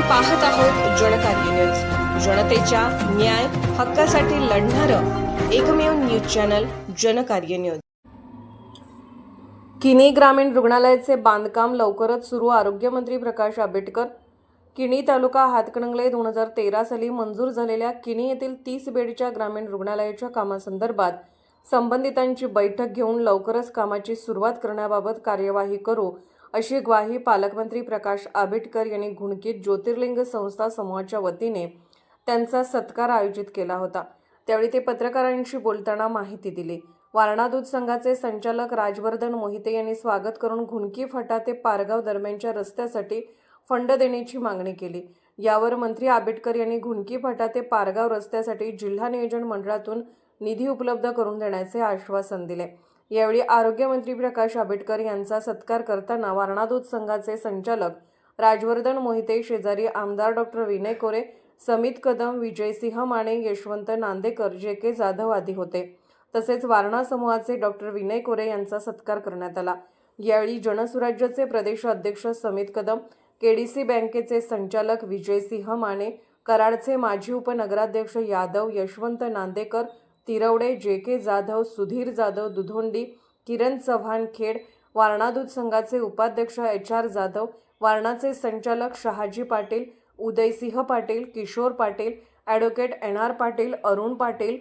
पाहत आहोत जनकार्य न्यूज. जनतेच्या न्याय हक्कासाठी लढणारं एकमेव न्यूज चॅनल जनकार्य न्यूज. किनी ग्रामीण रुग्णालयाचे बांधकाम लवकरच सुरू आरोग्यमंत्री प्रकाश आंबेडकर. किणी तालुका हातकणंगले दोन हजार तेरा साली मंजूर झालेल्या किणी येथील तीस बेडच्या ग्रामीण रुग्णालयाच्या कामासंदर्भात संबंधितांची बैठक घेऊन लवकरच कामाची सुरुवात करण्याबाबत कार्यवाही करू अशी ग्वाही पालकमंत्री प्रकाश आंबेडकर यांनी घुणकीत ज्योतिर्लिंग संस्था समूहाच्या वतीने त्यांचा सत्कार आयोजित केला होता. त्यावेळी ते पत्रकारांशी बोलताना माहिती दिली. वारणा दूध संघाचे संचालक राजवर्धन मोहिते यांनी स्वागत करून घुणकी फटा ते पारगाव दरम्यानच्या रस्त्यासाठी फंड देण्याची मागणी केली. यावर मंत्री आंबेडकर यांनी घुणकी फटा ते पारगाव रस्त्यासाठी जिल्हा नियोजन मंडळातून निधी उपलब्ध करून देण्याचे आश्वासन दिले. यावेळी आरोग्यमंत्री प्रकाश आंबेडकर यांचा सत्कार करताना वारणा दूध संघाचे संचालक राजवर्धन मोहिते शेजारी आमदार doctor Vinay Kore Samit Kadam Vijaysinh Mane Yashwant Nandekar J K Jadhav आदी होते. तसेच वारणा समूहाचे डॉक्टर विनय कोरे यांचा सत्कार करण्यात आला. यावेळी जनसुराज्याचे प्रदेश अध्यक्ष समित कदम केडीसी बँकेचे संचालक विजयसिंह माने कराडचे माजी उपनगराध्यक्ष यादव यशवंत नांदेकर तिरवडे जे के जाधव सुधीर जाधव दुधोंडी किरण चव्हाण खेड वारणा दूध संघाचे उपाध्यक्ष एच आर जाधव वारणाचे संचालक Shahaji Patil Udaysinh Patil Kishor Patil advocate N R Patil Arun Patil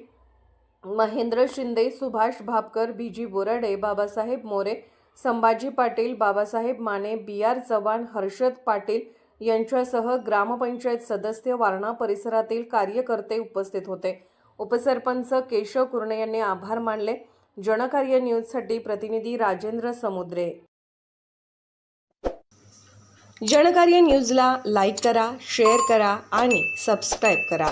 Mahendra Shinde Subhash Bhapkar B G Borade Babasaheb More Sambhaji Patil Babasaheb Mane B R Chavan Harshad Patil यांच्यासह ग्रामपंचायत सदस्य वारणा परिसरातील कार्यकर्ते उपस्थित होते. उपसरपंच केशव कुर्णे यांनी आभार मानले. जनकार्य न्यूजसाठी प्रतिनिधी राजेंद्र समुद्रे. जनकार्य न्यूजला लाईक करा शेअर करा आणि सबस्क्राईब करा.